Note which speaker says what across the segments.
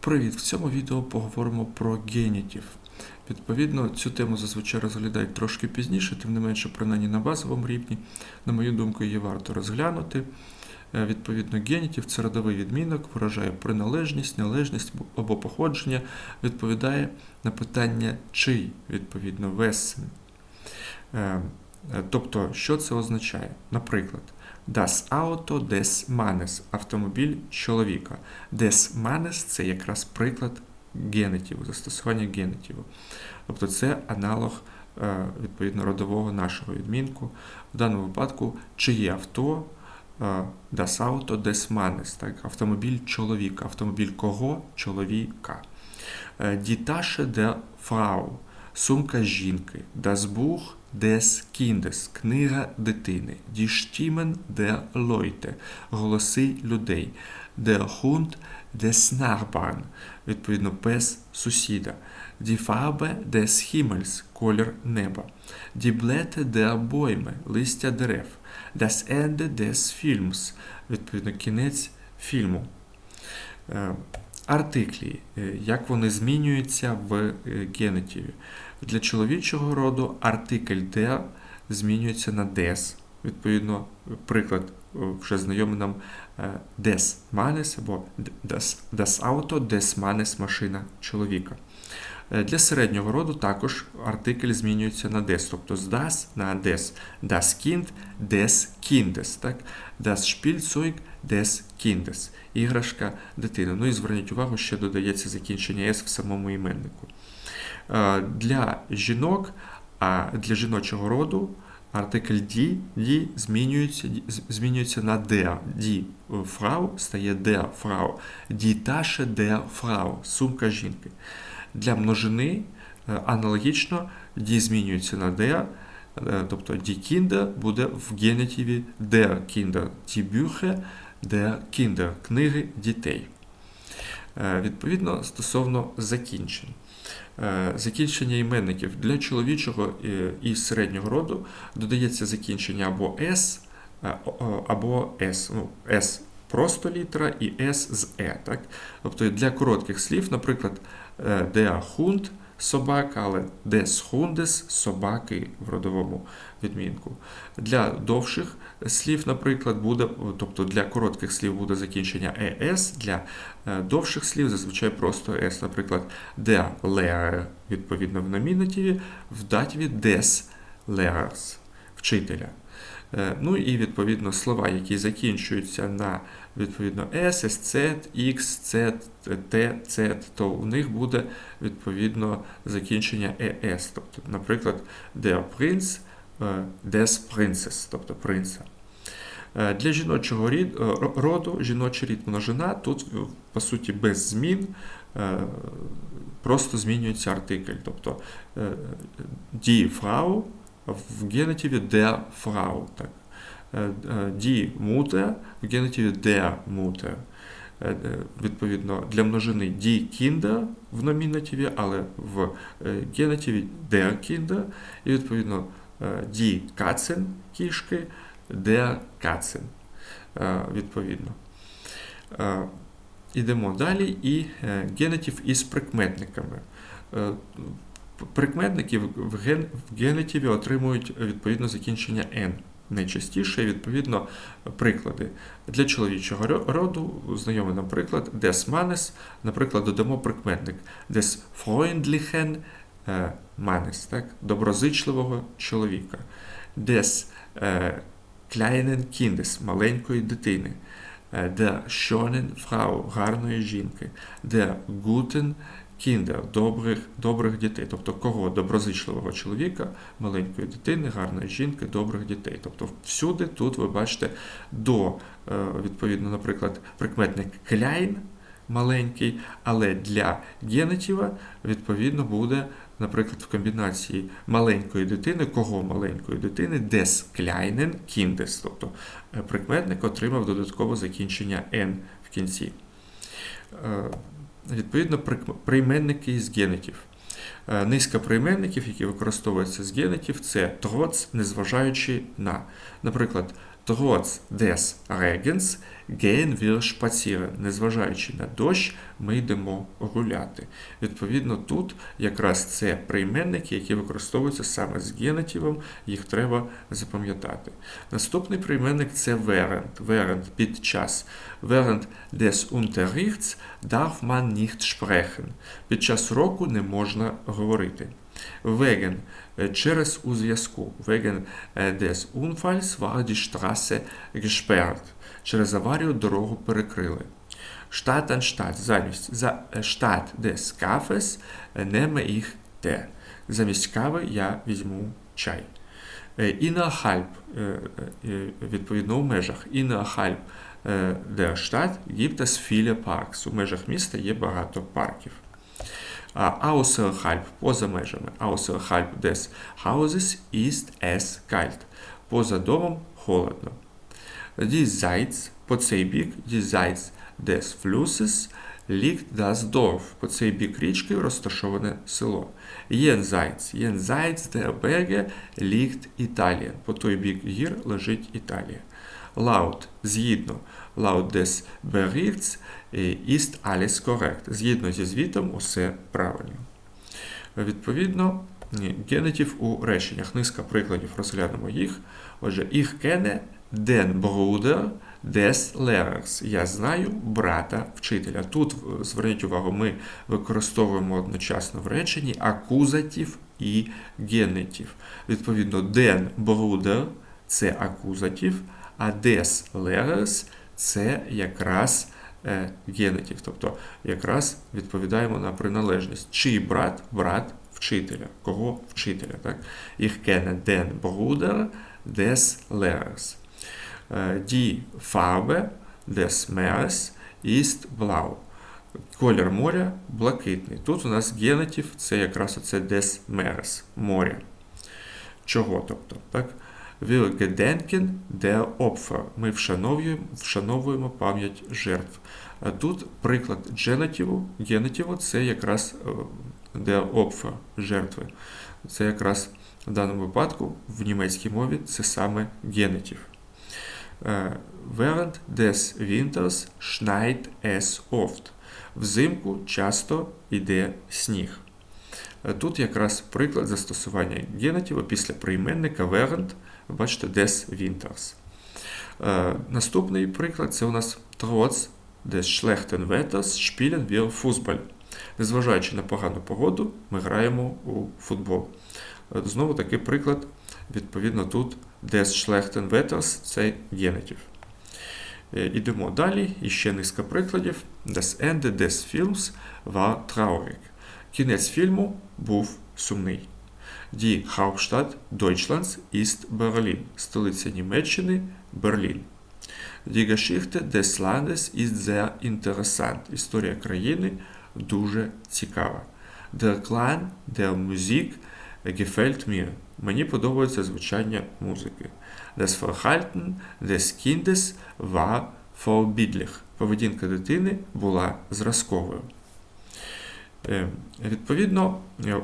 Speaker 1: Привіт! В цьому відео поговоримо про генітів. Відповідно, цю тему зазвичай розглядають трошки пізніше, тим не менше, принаймні на базовому рівні, на мою думку, її варто розглянути. Е, Відповідно, генітів це родовий відмінок, виражає приналежність, належність або походження, відповідає на питання чий, відповідно, весен. Е, Тобто, що це означає? Наприклад, Das Auto des Mannes – автомобіль чоловіка. Des Mannes – це якраз приклад генетиву, застосування генетиву. Тобто це аналог е, відповідно родового нашого відмінку. В даному випадку, чиє авто е, Das Auto des Mannes, так, автомобіль чоловіка. Автомобіль кого? Чоловіка. Die Tasche der Frau – сумка жінки. Das Buch des Kindes – книга дитини. Stimmen der Leute – голоси людей. Der Hund des Nachbarn – відповідно пес сусіда. Des Himmels – колір неба. Blätter der Bäume – листя дерев. Das Ende des Films – відповідно кінець фільму. Е, Артиклі, е, як вони змінюються в генетіві? генетиві. Для чоловічого роду артикль де змінюється на des. Відповідно, приклад е, вже знайомий нам е, des manes або das Auto des manes машина чоловіка. Е, Для середнього роду також артикль змінюється на des, тобто з das на des. Das Kind des Kindes, так? Das Spielzeug des Kindes. Іграшка дитини. Ну і зверніть увагу, що додається закінчення S в самому іменнику. Е, Для жінок, а для жіночого роду артикль die, die змінюється, змінюється на der. Die Frau стає der Frau. Die Tasche der Frau – сумка жінки. Для множини е, аналогічно die змінюється на der, е, тобто die Kinder буде в генетиві der Kinder. Die Bücher der Kinder – книги дітей. Е, Відповідно, стосовно закінчень. Закінчення іменників для чоловічого і середнього роду додається закінчення або S, або S. Ну, S просто літера і S з E. Так? Тобто для коротких слів, наприклад, е, der Hund – собака, але des Hundes – собаки в родовому відмінку. Для довших слів, наприклад, буде, тобто для коротких слів буде закінчення ES, для е, довших слів зазвичай просто S. Наприклад, der Lehrer, відповідно в номінативі, в дативі des Lehrers, вчителя. Е, Ну і відповідно слова, які закінчуються на відповідно S, SZ, X, Z, T, Z, то у них буде відповідно закінчення ES. Тобто, наприклад, der Prinz, des Princes, тобто принца. Е, Для жіночого рід, е, роду, жіночий рід множина, тут по суті без змін просто змінюється артикль. Тобто die Frau в генетиві der Frau. Так. Е, е, Die Mutter в генетиві der Mutter. Е, е, Відповідно, для множини die Kinder в номінативі, але в е, генетиві der Kinder. І відповідно е, die Katzen кішки, der Katzen. Е, Відповідно. Е, Ідемо далі, і е, генетив із прикметниками. Прикметники в ген- в генетиві отримують е, відповідно закінчення N. Найчастіше, відповідно, приклади. Для чоловічого роду, знайомий нам приклад, des Mannes, наприклад, додамо прикметник des freundlichen Mannes, так? доброзичливого чоловіка, des kleinen Kindes, маленької дитини, der schönen Frau, гарної жінки, der guten Kinder, добрих, добрих дітей. Тобто кого? Доброзичливого чоловіка, маленької дитини, гарної жінки, добрих дітей. Тобто всюди тут ви бачите до, е, відповідно, наприклад, прикметник klein, маленький, але для генетива, відповідно, буде, наприклад, в комбінації маленької дитини, кого маленької дитини, des kleinen Kindes. Тобто е, прикметник отримав додаткове закінчення n в кінці. Відповідно, прийменники із генетів. Е, Низка прийменників, які використовуються з генетів, це троц, незважаючи на. Наприклад, Trotz des Regens gehen wir spazieren. Незважаючи на дощ, ми йдемо гуляти. Відповідно, тут якраз це прийменники, які використовуються саме з генетивом, їх треба запам'ятати. Наступний прийменник це während. Während – під час. Während des Unterrichts darf man nicht sprechen. Під час року не можна говорити. Wegen – через у зв'язку. Wegen des Unfalls war die Straße gesperrt. Через аварію дорогу перекрили. Stadt anstatt замість за Stadt des Kaffees nehme ich Tee. Замість кави я візьму чай. Innerhalb, відповідно, у межах. Innerhalb der Stadt gibt es viele Parks. У межах міста є багато парків. Außerhalb, поза межами. Außerhalb des Hauses ist es kalt. Поза домом холодно. Diesseits, по цей бік, diesseits des Flusses liegt das Dorf. По цей бік річки розташоване село. Jenseits, jenseits der Berge liegt Italien. По той бік гір лежить Італія. Laut, згідно, laut des Berichts ist alles korrekt. Згідно зі звітом, усе правильно. Відповідно, генетив у реченнях. Низка прикладів розглянемо їх. Отже, ich kenne den Bruder des Lehrers. Я знаю брата вчителя. Тут, зверніть увагу, ми використовуємо одночасно в реченні акузатив і генетив. Відповідно, den Bruder – це акузатив, а des Lehrers – це якраз генетив. Тобто, якраз відповідаємо на приналежність. Чий брат? Брат вчителя. Кого вчителя? Так? Ich kenne den Bruder des Lehrers. Die Farbe des Meeres ist blau. Колір моря блакитний. Тут у нас генетив це якраз оце des Meeres, море. Чого? тобто, так? Wir gedenken der Opfer. Ми вшановуємо, вшановуємо пам'ять жертв. Тут приклад генетиву. Генетиву це якраз der Opfer, жертви. Це якраз в даному випадку в німецькій мові це саме генетив. Während des Winters schneit es oft. Взимку часто йде сніг. Тут якраз приклад застосування генетива після прийменника während, бачите, des Winters. Наступний приклад це у нас trotz des schlechten Wetters spielen wir Fußball. Незважаючи на погану погоду, ми граємо у футбол. Знову такий приклад, відповідно, тут des schlechten Wetters – це генетив. Ідемо далі, і ще низка прикладів. Das Ende des Films war traurig. Кінець фільму був сумний. Die Hauptstadt Deutschlands ist Berlin. Столиця Німеччини Берлін. Die Geschichte des Landes ist sehr interessant. Історія країни дуже цікава. Der Klang der Musik gefällt mir. Мені подобається звучання музики. Das Verhalten des Kindes war vorbildlich. Поведінка дитини була зразковою. Відповідно,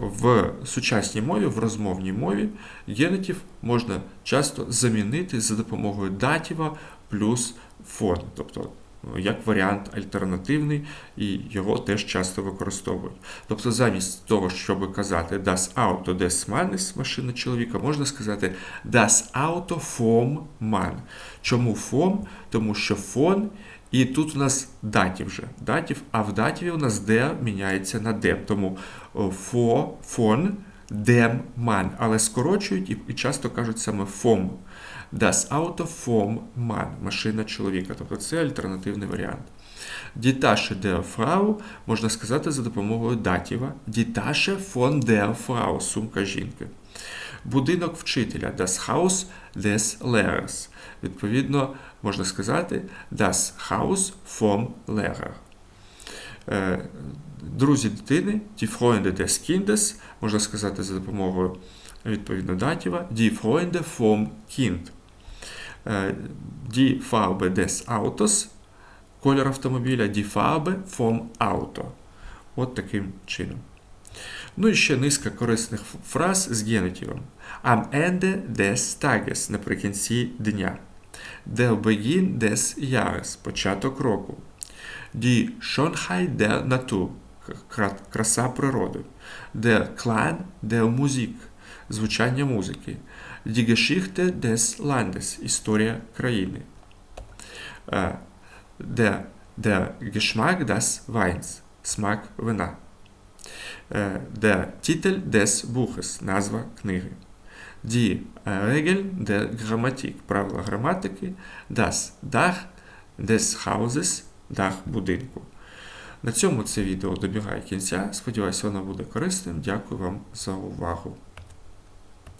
Speaker 1: в сучасній мові, в розмовній мові генетів можна часто замінити за допомогою датіва плюс фон. Тобто як варіант альтернативний, і його теж часто використовують. Тобто, замість того, щоб казати das Auto des Mannes, машина чоловіка, можна сказати das Auto vom Mann. Чому фом? Тому що фон, і тут у нас датів вже. Датів, а в датіві у нас де міняється на дем. Тому фо, фон, дем, ман. Але скорочують і часто кажуть саме фом. Das Auto vom Mann, машина чоловіка. Тобто це альтернативний варіант. Tasche der Frau можна сказати за допомогою датіва. Tasche von der Frau, сумка жінки. Будинок вчителя das Haus des Lehrers. Відповідно, можна сказати das Haus vom Lehrer. Друзі дитини, die Freunde des Kindes, можна сказати за допомогою відповідно датіва, die Freunde vom Kind. Die Farbe des Autos, колір автомобіля, die Farbe vom Auto. От таким чином. Ну і ще низка корисних фраз з генетивом. Am Ende des Tages, наприкінці дня. Der Beginn des Jahres, початок року. Die Schönheit der Natur, кра- краса природи. Der Klang der Musik, звучання музики. Die Geschichte des Landes, історія країни. Е, Der, der Geschmack des Weins, смак вина. Е, Der Titel des Buches, назва книги. Die äh, Regeln der Grammatik, правила граматики, das Dach des Hauses, дах будинку. На цьому це відео добігає кінця. Сподіваюся, воно буде корисним. Дякую вам за увагу.